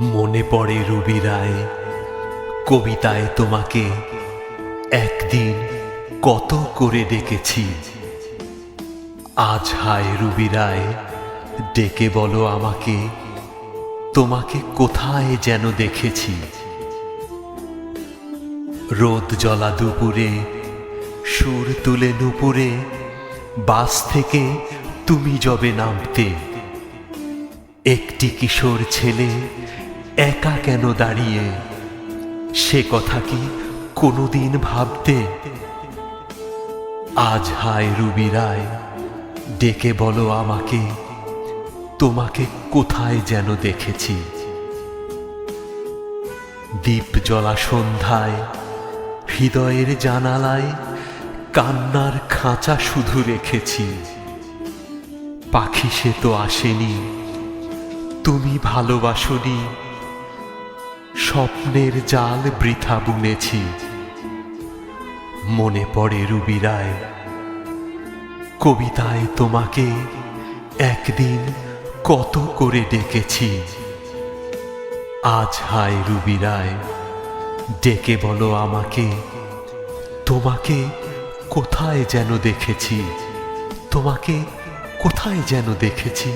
মনে পড়ে রুবি রায়। কবিতায় তোমাকে একদিন কত করে ডেকেছি। আজ হায় রুবি রায়, ডেকে বলো আমাকে, তোমাকে কোথায় যেন দেখেছি। রোদ জলা দুপুরে, সুর তুলে নুপুরে, বাস থেকে তুমি যবে নামতে। একটি কিশোর ছেলে একা কেন দাঁড়িয়ে? সে কথা কি কোনোদিন ভাবতে? আজ হায় রুবি রায়, ডেকে বলো আমাকে, তোমাকে কোথায় যেন দেখেছি? দীপ জ্বলা সন্ধ্যায়, হৃদয়ের জানালায় কান্নার খাঁচা শুধু রেখেছি। পাখি সে তো আসেনি, তুমি ভালোবাসনি স্বপ্নের জাল বৃথা বুনেছি। মনে পড়ে রুবি রায় কবিতায় তোমাকে একদিন কত করে ডেকেছি। আজ হায় রুবি রায় ডেকে বলো আমাকে, তোমাকে কোথায় যেন দেখেছি? তোমাকে কোথায় যেন দেখেছি?